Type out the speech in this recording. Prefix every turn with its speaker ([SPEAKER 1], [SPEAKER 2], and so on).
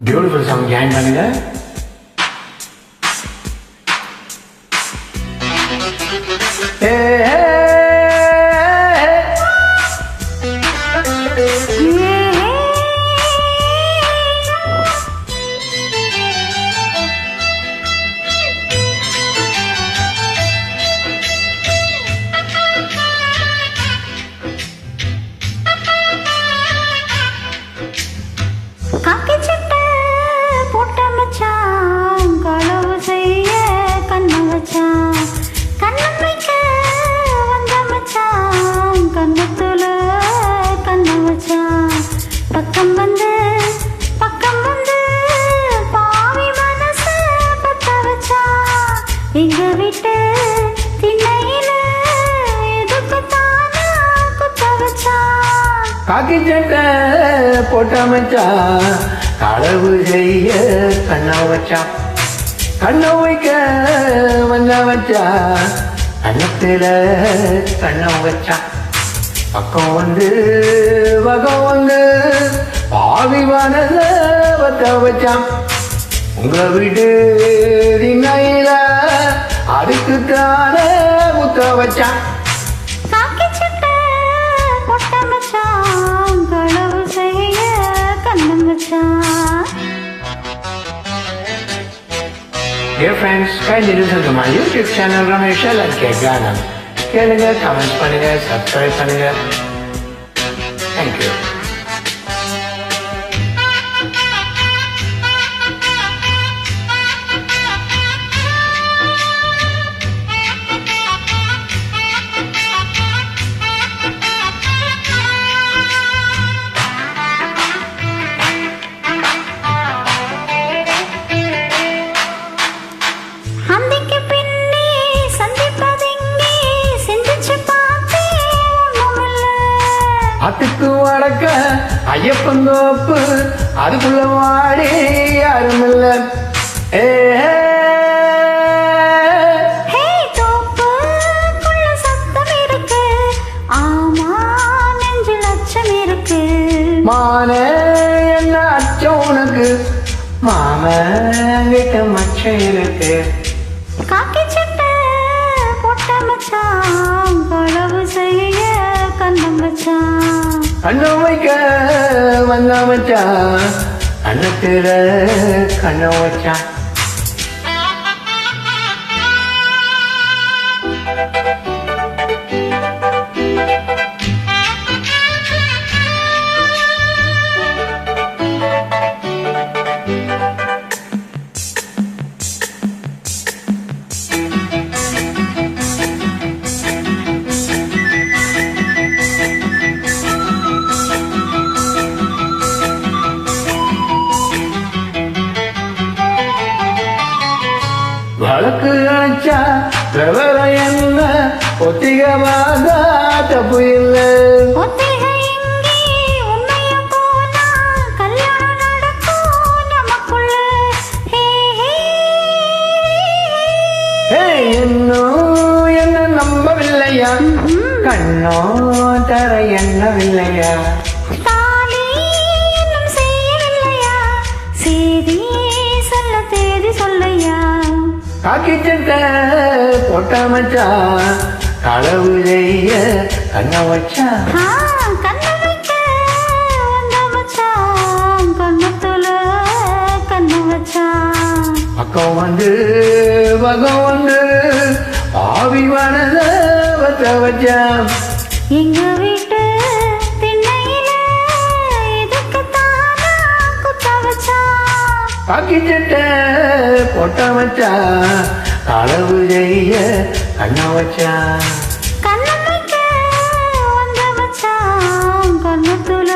[SPEAKER 1] Beautiful song join பண்ணுங்க ஏ, ஏ,
[SPEAKER 2] விட்டு திண்ணையில எதுக்கு குத்த
[SPEAKER 1] காக்கி சட்டை போட்ட மச்சான் களவு செய்ய கண்ணா வச்சான் கண்ண வைக்க வந்த வச்சான் கண்ணத்துல கண்ண வச்சான் பக்கம் வந்து பக்கம் வந்து பாவி மனச பத்த வச்சான் உங்க வீட்டு திண்ணையில
[SPEAKER 2] களவு செய்ய கண்ணம் வச்சான்
[SPEAKER 1] Dear friends, kindly listen to my YouTube channel Ramesh LK Ganam. கேளுங்க கமெண்ட் பண்ணுங்க சப்ஸ்கிரைப் பண்ணுங்க. தேங்க்யூ அதுக்கு வடக்க ஐயப்பன் தோப்பு அதுக்குள்ள வாடி யாரும் இல்ல. ஏ மானே என்ன அச்சம் உனக்கு? மாமன் கிட்ட மச்சம் இருக்கு.
[SPEAKER 2] காக்கி சட்டை போட்ட மச்சான் களவு செய்ய கண்ணம்
[SPEAKER 1] வைக்க வந்த மச்சான். கண்ணத்துல கண்ண வச்சான் வழக்கு அணைச்சா விவரம் என்ன? ஒத்திகமாக தப்பு இல்லை. என்ன நம்பவில்லையா? கண்ணோ தர
[SPEAKER 2] இன்னும் செய்யவில்லையா? செய்தி சொல்ல தேதி சொல்லையா?
[SPEAKER 1] காக்கி சட்டை போட்ட மச்சான் களவு செய்ய கண்ண வச்சான் பக்கம் வந்து பக்கம் வந்து ஆவி மனத வச்ச வச்சான்
[SPEAKER 2] எங்க வீட்டு வச்சான்
[SPEAKER 1] காக்கி சட்டை போட்ட மச்சான் களவு செய்ய கண்ண வச்சான்
[SPEAKER 2] கண்ணம் வைக்க வந்த மச்சான் கண்ணத்துல